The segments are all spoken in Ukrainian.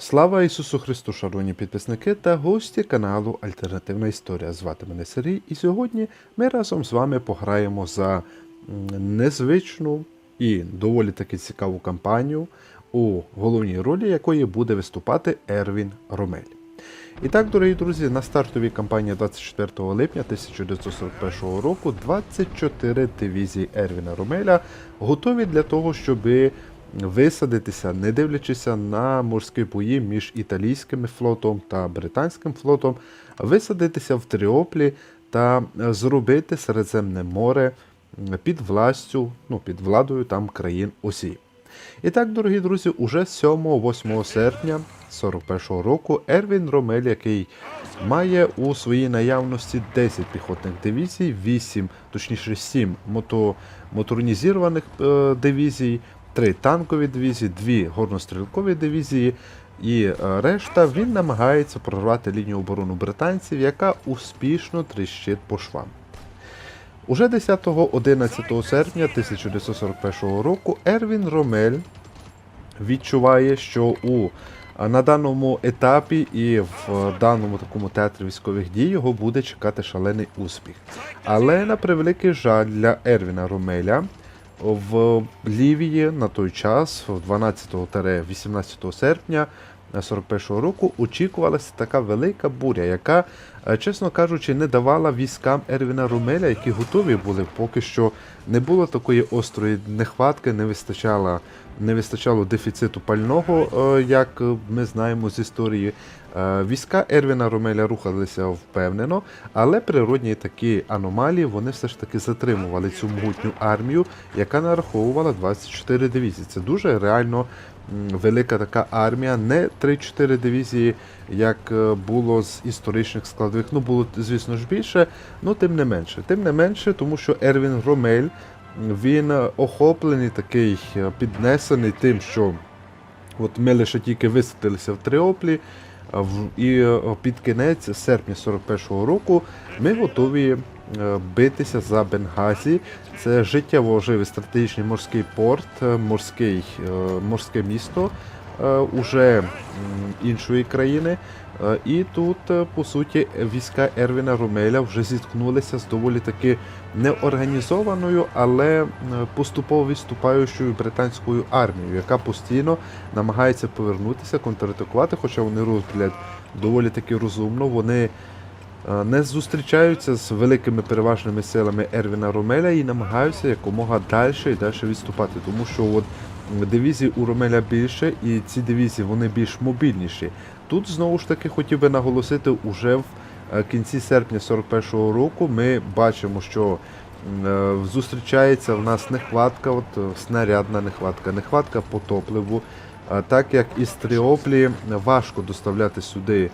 Слава Ісусу Христу, шановні підписники та гості каналу Альтернативна Історія. Звати мене Сергій, і сьогодні ми разом з вами пограємо за незвичну і доволі таки цікаву кампанію, у головній ролі якої буде виступати Ервін Ромель. І так, дорогі друзі, на стартовій кампанії 24 липня 1941 року 24 дивізії Ервіна Ромеля готові для того, щоб висадитися, не дивлячись на морські бої між італійським флотом та британським флотом, висадитися в Тріоплі та зробити Середземне море під властю, ну, під владою там країн осі. І так, дорогі друзі, уже 7-8 серпня 41-го року Ервін Ромель, який має у своїй наявності 10 піхотних дивізій, 8, точніше 7 мото, моторнізованих е, дивізій, 3 танкові дивізії, 2 горнострілкові дивізії. І е, решта він намагається прорвати лінію оборони британців, яка успішно тріщить по швам. Уже 10-11 серпня 1941 року Ервін Ромель відчуває, що у на даному етапі і в даному такому театрі військових дій його буде чекати шалений успіх. Але на превеликий жаль для Ервіна Ромеля в Лівії на той час, 12-18 серпня 41-го року, очікувалася така велика буря, яка, е, чесно кажучи, не давала військам Ервіна Ромеля, які готові були поки що не було такої острої нехватки, не вистачало, не вистачало дефіциту пального, е, як ми знаємо з історії. Е, Війська Ервіна Ромеля рухалися впевнено, але природні такі аномалії вони все ж таки затримували цю могутню армію, яка нараховувала 24 дивізії. Це дуже реально велика така армія, не 3-4 дивізії, як е, було з історичних складових. Ну було, звісно ж, більше, ну тим не менше. Тим не менше, тому що Ервін Ромель він охоплений такий, е, піднесений тим, що от ми лише тільки висадилися в Тріоплі. І е, під кінець серпня 41-го року ми готові е, битися за Бенгазі. Це життєво важливий стратегічний морський порт, е, морський, морське місто уже іншої країни. Е, І тут, е, по суті, війська Ервіна Ромеля вже зіткнулися з доволі таки неорганізованою, але е, поступово відступаючою британською армією, яка постійно намагається повернутися, контратакувати, хоча вони роблять доволі таки розумно. Вони е, не зустрічаються з великими переважними силами Ервіна Ромеля і намагаються якомога далі і далі відступати, тому що от дивізій у Ромеля більше, і ці дивізії вони більш мобільніші. Тут знову ж таки хотів би наголосити, уже в е, кінці серпня 41-го року ми бачимо, що е, зустрічається в нас нехватка, от е, снарядна нехватка, нехватка по топливу. Так як із Тріоплі важко доставляти сюди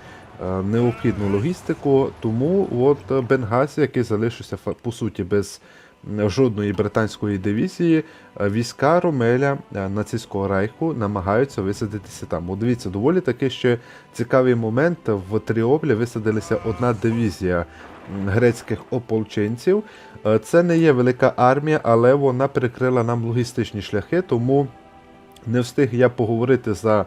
необхідну логістику, тому от Бенгазі, який залишився по суті без жодної британської дивізії, е, війська Ромеля е, нацистського райху намагаються висадитися там. От дивіться, доволі таки ще цікавий момент. В Тріоплі висадилася одна дивізія грецьких ополченців. Е, Це не є велика армія, але вона перекрила нам логістичні шляхи, тому. Не встиг я поговорити за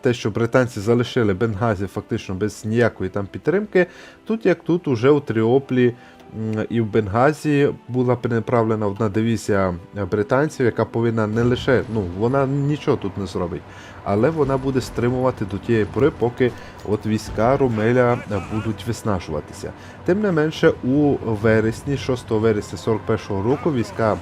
те, що британці залишили Бенгазі фактично без ніякої там підтримки. Тут як тут, уже у Тріоплі і в Бенгазі була переправлена одна дивізія е, британців, яка повинна не лише, ну вона нічого тут не зробить, але вона буде стримувати до тієї пори, поки от війська Ромеля е, будуть виснажуватися. Тим не менше, у вересні, 6 вересня 41-го року, війська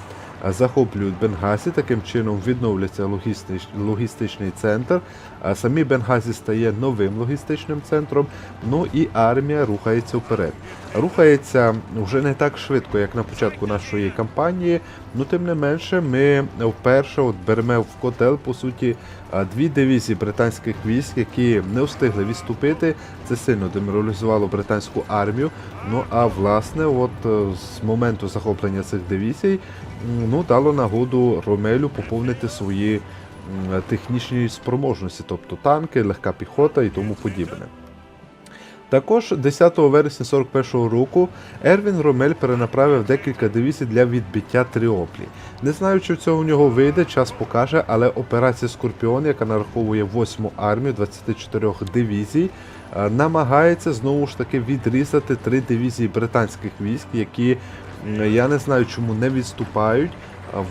захоплюють Бенгазі, таким чином відновлюється логістич, логістичний центр. А самі Бенгазі стає новим логістичним центром. Ну і армія рухається вперед. Рухається вже не так швидко, як на початку нашої кампанії. Ну тим не менше, ми вперше от беремо в котел по суті дві дивізії британських військ, які не встигли відступити. Це сильно деморалізувало британську армію. Ну а власне, от е, з моменту захоплення цих дивізій ну, дало нагоду Ромелю поповнити свої технічні спроможності, тобто танки, легка піхота і тому подібне. Також 10 вересня 41 року Ервін Ромель перенаправив декілька дивізій для відбиття Тріоплі. Не знаю, чи в цього у нього вийде, час покаже, але операція Скорпіон, яка нараховує 8 армію 24 дивізій, е, намагається знову ж таки відрізати три дивізії британських військ, які я не знаю, чому не відступають.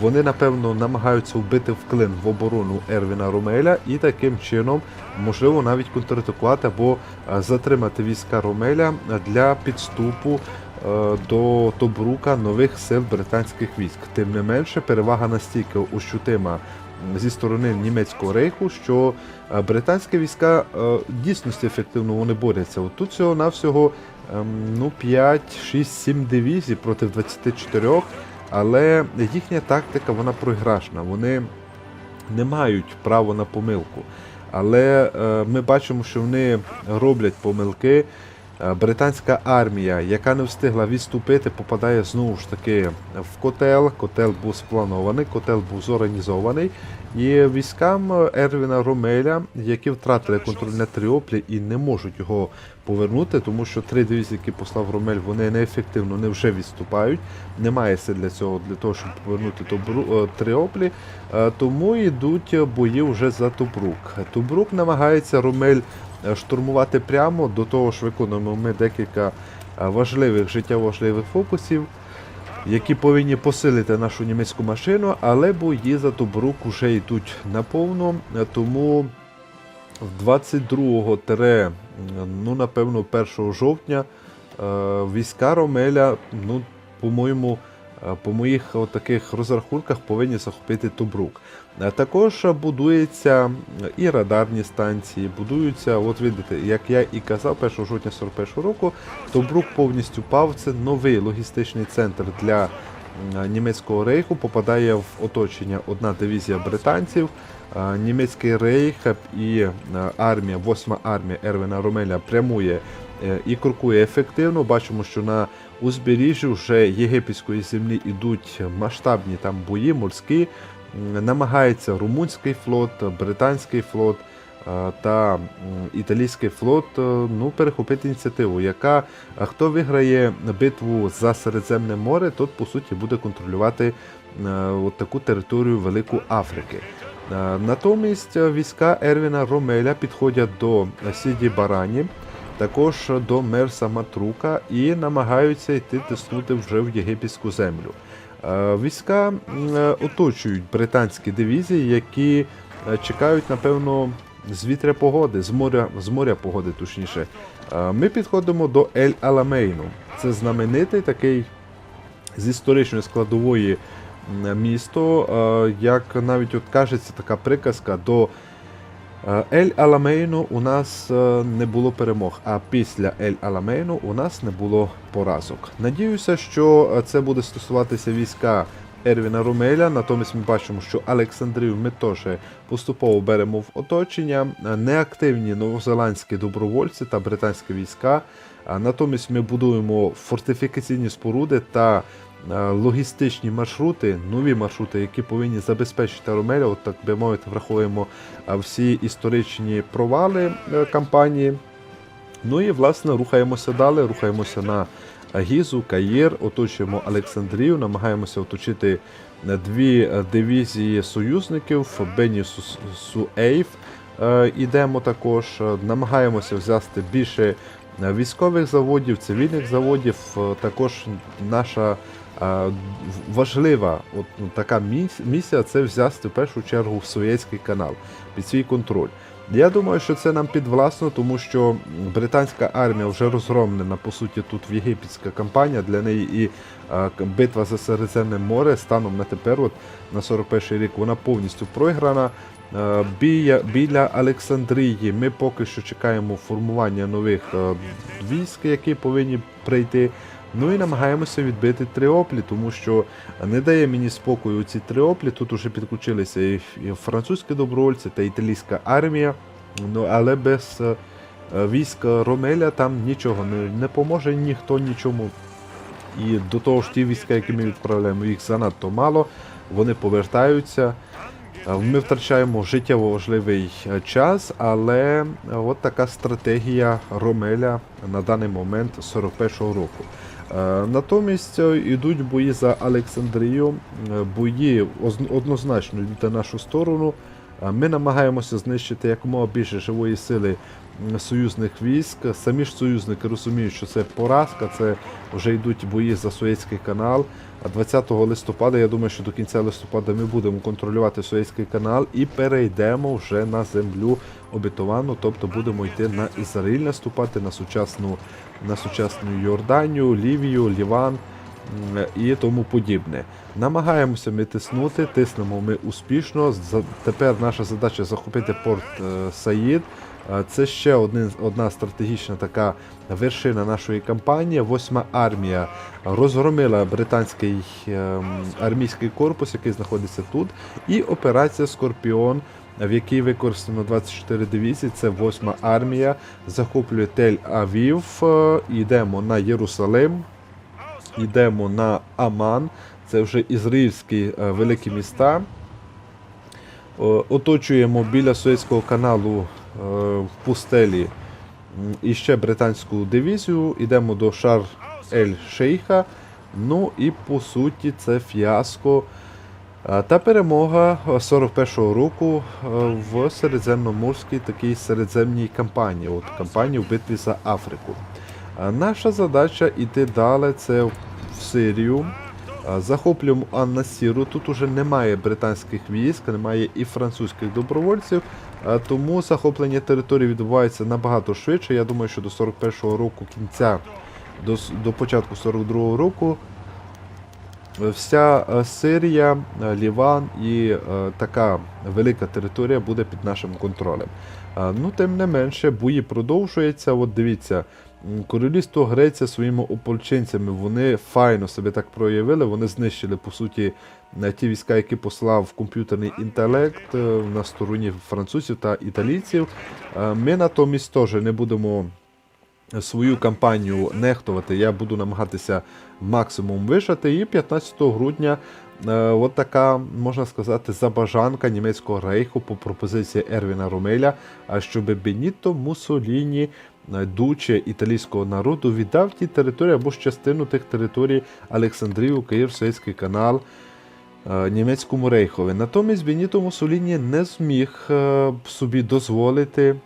Вони напевно намагаються вбити в клин в оборону Ервіна Ромеля і таким чином, можливо, навіть контратакувати або е, затримати війська Ромеля для підступу е, до Тобрука нових сил британських військ. Тим не менше, перевага настільки ощутима зі сторони німецького рейху, що е, британські війська е, дійсності ефективно вони борються. От тут всього навсього ну 5, 6, 7 дивізій проти 24. Але їхня тактика вона програшна. Вони не мають права на помилку. Але е, ми бачимо, що вони роблять помилки. Е, Британська армія, яка не встигла відступити, попадає знову ж таки в котел. Котел був спланований, котел був зорганізований. І військам Ервіна Ромеля, які втратили контроль над Тріоплі і не можуть його повернути, тому що три дивізії, які послав Ромель, вони неефективно не вже відступають. Немає сил для цього, для того, щоб повернути Тобру, е, Тріоплі. Е, Тому йдуть бої вже за Тобрук. Тобрук намагається Ромель штурмувати прямо. До того ж виконуємо ми декілька е, важливих життєво важливих фокусів, які повинні посилити нашу німецьку машину, але бої за Тобрук вже йдуть наповно. Е, Тому в 22 ну напевно, 1 жовтня е, війська Ромеля, ну, по-моєму, е, по моїх таких розрахунках повинні захопити Тобрук. Е, Також будуються і радарні станції, будуються, от видите, як я і казав, 1 жовтня 41 року, Тобрук повністю пав. Це новий логістичний центр для німецького рейху. Попадає в оточення одна дивізія британців. Е, Німецький рейх і е, армія, 8 армія Ервіна Ромеля прямує е, і крокує ефективно. Бачимо, що на узбережжі вже єгипетської землі йдуть масштабні там бої, морські. Намагається румунський флот, британський флот та італійський флот е, ну, перехопити ініціативу, яка хто виграє битву за Середземне море, тот по суті буде контролювати е, от таку територію Велику Африки. Е, Натомість війська Ервіна Ромеля підходять до Сіді Барані, також до Мерса Матрука і намагаються йти тиснути вже в єгипетську землю. Е, Війська е, оточують британські дивізії, які е, чекають, напевно, з вітря погоди, з моря, з моря погоди, точніше. Ми підходимо до Ель Аламейну. Це знаменитий такий з історичної складової місто, як навіть от кажеться така приказка до Ель Аламейну у нас е, не було перемог, а після Ель Аламейну у нас не було поразок. Надіюся, що е, це буде стосуватися війська Ервіна Румеля. Натомість ми бачимо, що Олександрію ми теж поступово беремо в оточення. Е, Неактивні новозеландські добровольці та британські війська. Натомість ми будуємо фортифікаційні споруди та е, логістичні маршрути, нові маршрути, які повинні забезпечити Ромеля, от так би мовити, враховуємо е, всі історичні провали е, кампанії. Ну і власне рухаємося далі, рухаємося на Гізу, Каїр, оточуємо Олександрію, намагаємося оточити е, дві е, дивізії союзників Бені Су- Суейф. Е, Ідемо також, е, намагаємося взяти більше е, військових заводів, цивільних заводів. Е, Також наша е, важлива от, ну, така місія це взяти в першу чергу в Суєцький канал під свій контроль. Я думаю, що це нам підвласно, тому що британська армія вже розгромлена, по суті, тут в єгипетська кампанія. Для неї і битва за Середземне море станом на тепер, от на 41 рік, вона повністю програна. Е, Біля, Олександрії ми поки що чекаємо формування нових військ, які повинні прийти. Ну і намагаємося відбити Тріоплі, тому що не дає мені спокою ці Тріоплі. Тут уже підключилися і, французькі добровольці та італійська армія. Ну але без е, військ Ромеля там нічого не, поможе ніхто нічому. І до того ж ті війська, які ми відправляємо, їх занадто мало, вони повертаються. Е, Ми втрачаємо життєво важливий е, час, але от така стратегія Ромеля на даний момент 41-го року. Е, Натомість е, йдуть бої за Олександрію, е, бої однозначно йдуть на нашу сторону. Е, Ми намагаємося знищити якомога більше живої сили союзних військ. Самі ж союзники розуміють, що це поразка, це вже йдуть бої за Суецький канал. А 20 листопада, я думаю, що до кінця листопада ми будемо контролювати Суецький канал і перейдемо вже на землю обетовану, тобто будемо йти на Ізраїль наступати на сучасну, на сучасну Йорданію, Лівію, Ліван і тому подібне. Намагаємося ми тиснути, тиснемо ми успішно. Тепер наша задача захопити порт е, Саїд. Е, Це ще один, одна стратегічна така вершина нашої кампанії. Восьма армія розгромила британський ем, армійський корпус, який знаходиться тут. І операція Скорпіон, в якій використано 24 дивізії. Це восьма армія. Захоплює Тель-Авів. е, Йдемо на Єрусалим. Йдемо на Аман. Це вже ізраїльські е, великі міста. Оточуємо біля Суецького каналу е, в пустелі іще британську дивізію. Йдемо до Шар Ель Шейха. Ну і по суті це фіаско е, та перемога е, 41-го року е, в середземноморській такій середземній кампанії, от кампанії в битві за Африку. Е, Наша задача іти далі, це в Сирію. Е, Захоплюємо Анна Сіру. Тут уже немає британських військ, немає і французьких добровольців, е, тому захоплення території відбувається набагато швидше. Я думаю, що до 41-го року кінця, до, до початку 42-го року е, вся е, Сирія, е, Ліван і е, така велика територія буде під нашим контролем. Е, Ну, тим не менше, бої продовжуються. От дивіться, королівство Греція своїми ополченцями вони файно себе так проявили. Вони знищили по суті е, ті війська, які послав комп'ютерний інтелект е, на стороні французів та італійців. Е, Ми натомість теж не будемо свою кампанію нехтувати. Я буду намагатися максимум вижати. І 15 грудня е, от така, можна сказати, забажанка німецького рейху по пропозиції Ервіна Ромеля, а щоб Беніто Муссоліні, е, дуче італійського народу, віддав ті території або ж частину тих територій Олександрію, Київ, Суецький канал. е, Німецькому рейхові. Натомість Беніто Муссоліні не зміг собі дозволити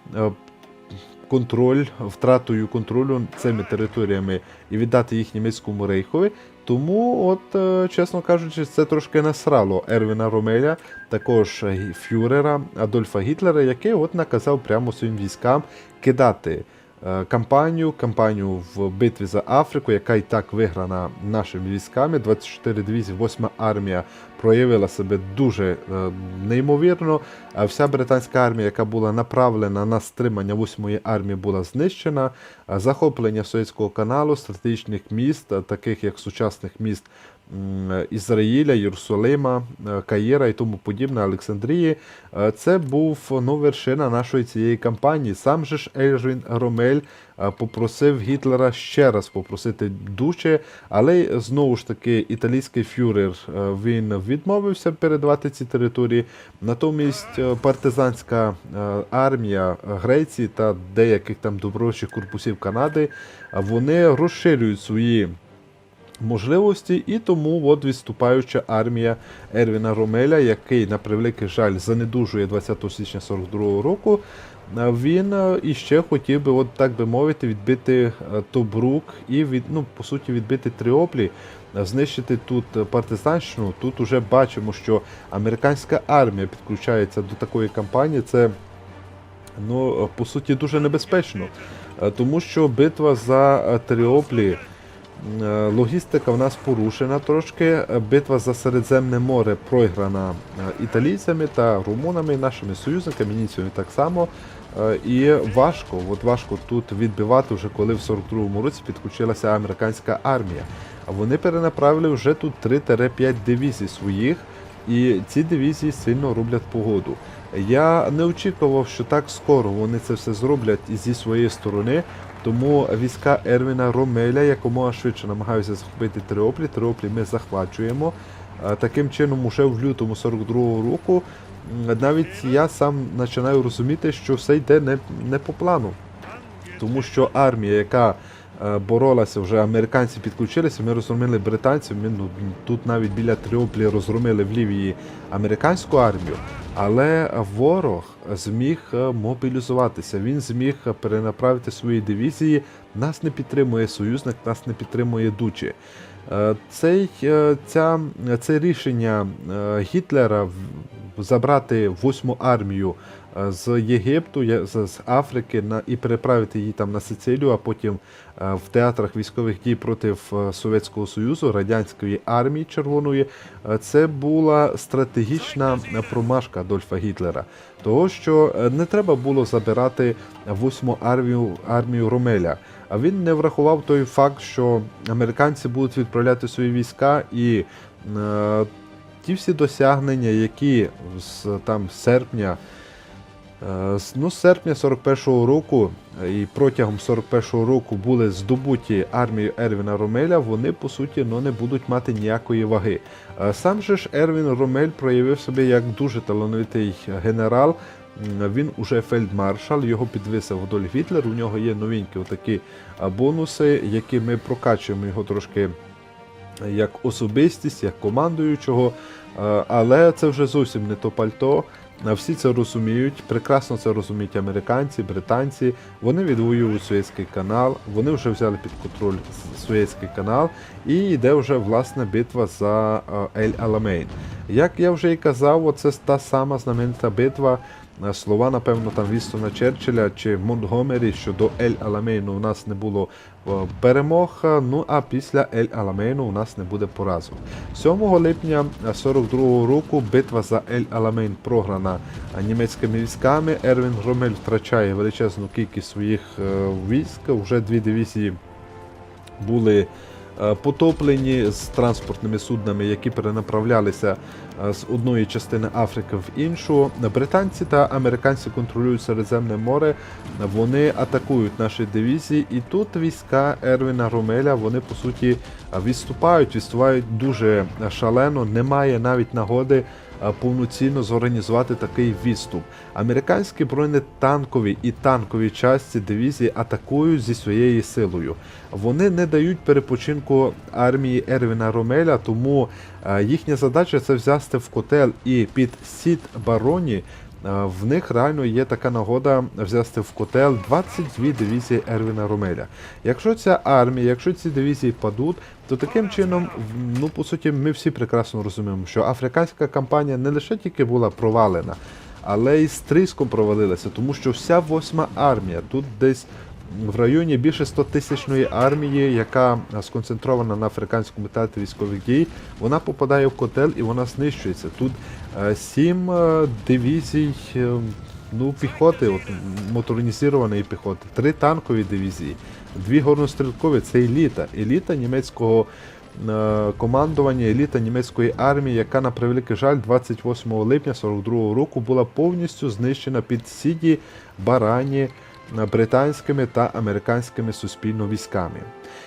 контроль, втратою контролю цими територіями і віддати їх німецькому рейхові. Тому, от, е, чесно кажучи, це трошки насрало Ервіна Ромеля, також фюрера Адольфа Гітлера, який от наказав прямо своїм військам кидати кампанію, кампанію в битві за Африку, яка і так виграна нашими військами. 24 дивізії, 8 армія проявила себе дуже е, неймовірно. Вся британська армія, яка була направлена на стримання 8-ї армії, була знищена. Захоплення Суецького каналу, стратегічних міст, е, таких як сучасних міст Ізраїля, Єрусалима, е, Каїра і тому подібне, Олександрії. Е, Це був ну, вершина нашої цієї кампанії. Сам же ж Ельжин Ромель е, попросив Гітлера ще раз попросити дуче, але знову ж таки італійський фюрер е, він відмовився передавати ці території. Натомість е, партизанська е, армія Греції та деяких там добровольчих корпусів Канади е, вони розширюють свої можливості, і тому от відступаюча армія Ервіна Ромеля, який на превеликий жаль занедужує 20 січня 42 року. е, Він е, іще хотів би, от так би мовити, відбити е, Тобрук і від, ну, по суті відбити Тріоплі, знищити тут партизанщину. Тут уже бачимо, що американська армія підключається до такої кампанії. Це ну, по суті дуже небезпечно, тому що битва за Тріоплі. Е, Логістика в нас порушена трошки. Битва за Середземне море програна е, італійцями та румунами, нашими союзниками, німцями так само. Е, І важко, от важко тут відбивати, вже коли в 42-му році підключилася американська армія. А вони перенаправили вже тут 3-5 дивізій своїх, і ці дивізії сильно роблять погоду. Я не очікував, що так скоро вони це все зроблять зі своєї сторони. Тому війська Ервіна Ромеля якомога швидше намагаються захопити Триоплі. Триоплі ми захвачуємо. Е, Таким чином, уже в лютому 42-го року навіть я сам починаю розуміти, що все йде не, не по плану. Тому що армія, яка е, боролася, вже американці підключилися, ми розгромили британців. Ми ну, тут навіть біля Тріоплі розгромили в Лівії американську армію. Але ворог зміг е, мобілізуватися. Він зміг перенаправити свої дивізії. Нас не підтримує союзник, нас не підтримує Дучі. Е, Цей, е, ця, це рішення Гітлера забрати восьму армію з Єгипту, з Африки на, і переправити її там на Сицилію, а потім е, в театрах військових дій проти е, Совєтського Союзу, радянської армії Червоної. е, Це була стратегічна промашка Адольфа Гітлера. Того, що не треба було забирати восьму армію, армію Ромеля. А він не врахував той факт, що американці будуть відправляти свої війська і ті всі досягнення, які з там серпня, з, ну, з серпня 41-го року е, і протягом 41-го року були здобуті армією Ервіна Ромеля, вони по суті ну, не будуть мати ніякої ваги. Е, Сам же ж Ервін Ромель проявив себе як дуже талановитий генерал. Він уже фельдмаршал, його підвисив Адольф Гітлер. У нього є новенькі отакі бонуси, які ми прокачуємо його трошки як особистість, як командуючого. Е, Але це вже зовсім не то пальто. Всі це розуміють, прекрасно це розуміють американці, британці. Вони відвоюють Суєцький канал, вони вже взяли під контроль Суєцький канал, і йде вже власне битва за е, Ель Аламейн. Як я вже і казав, це та сама знаменита битва. Е, Слова, напевно, там Вістона Черчилля чи Монтгомері, що до Ель Аламейну у нас не було е, перемог. е, Ну а після Ель Аламейну у нас не буде поразок. 7 липня 42-го року битва за Ель Аламейн програна е, німецькими військами. Ервін Громель втрачає величезну кількість своїх е, військ. Вже дві дивізії були е, потоплені з транспортними суднами, які перенаправлялися е, з одної частини Африки в іншу. Британці та американці контролюють Середземне море. Вони атакують наші дивізії, і тут війська Ервіна Ромеля вони по суті е, відступають, відступають дуже шалено. Немає навіть нагоди е, повноцінно зорганізувати такий відступ. Американські бронетанкові і танкові часті дивізії атакують зі своєю силою. Вони не дають перепочинку армії Ервіна Ромеля, тому е, їхня задача це взяти в котел і під сіт бароні. Е, В них реально є така нагода взяти в котел 22 дивізії Ервіна Ромеля. Якщо ця армія, якщо ці дивізії падуть, то таким чином, ну по суті, ми всі прекрасно розуміємо, що африканська кампанія не лише тільки була провалена, але й з тріском провалилася, тому що вся восьма армія тут десь в районі більше 100 тисячної армії, яка сконцентрована на африканському театрі військових дій, вона попадає в котел і вона знищується. Тут сім е, дивізій. е, Ну, піхоти, от, моторнізованої піхоти, три танкові дивізії, дві горнострілкові це еліта. Еліта німецького е, командування, еліта німецької армії, яка, на превеликий жаль, 28 липня 42 року була повністю знищена під Сіді Барані е, британськими та американськими суспільно військами.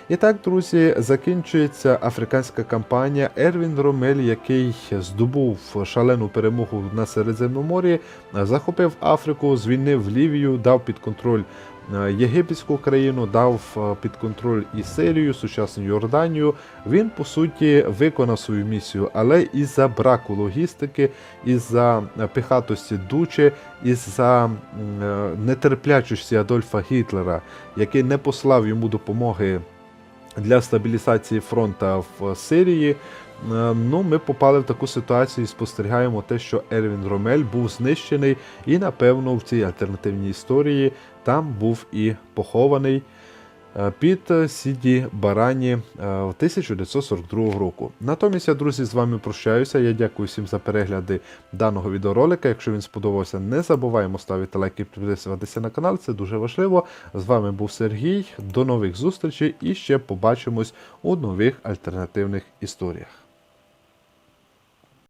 І так, друзі, закінчується африканська кампанія. Ервін Ромель, який здобув шалену перемогу на Середземномор'ї, е, захопив Африку, звільнив Лівію, дав під контроль е, єгипетську країну, дав е, під контроль і Сирію, сучасну Йорданію. Він по суті виконав свою місію, але із-за браку логістики, із-за е, пихатості дучі, із-за м, е, нетерплячості Адольфа Гітлера, який не послав йому допомоги для стабілізації фронта в Сирії. е, Ну, ми попали в таку ситуацію і спостерігаємо те, що Ервін Ромель був знищений, і напевно в цій альтернативній історії там був і похований під е, Сіді Барані е, 1942 року. Натомість я, друзі, з вами прощаюся. Я дякую всім за перегляди даного відеоролика. Якщо він сподобався, не забуваємо ставити лайки і підписуватися на канал. Це дуже важливо. З вами був Сергій. До нових зустрічей і ще побачимось у нових альтернативних історіях.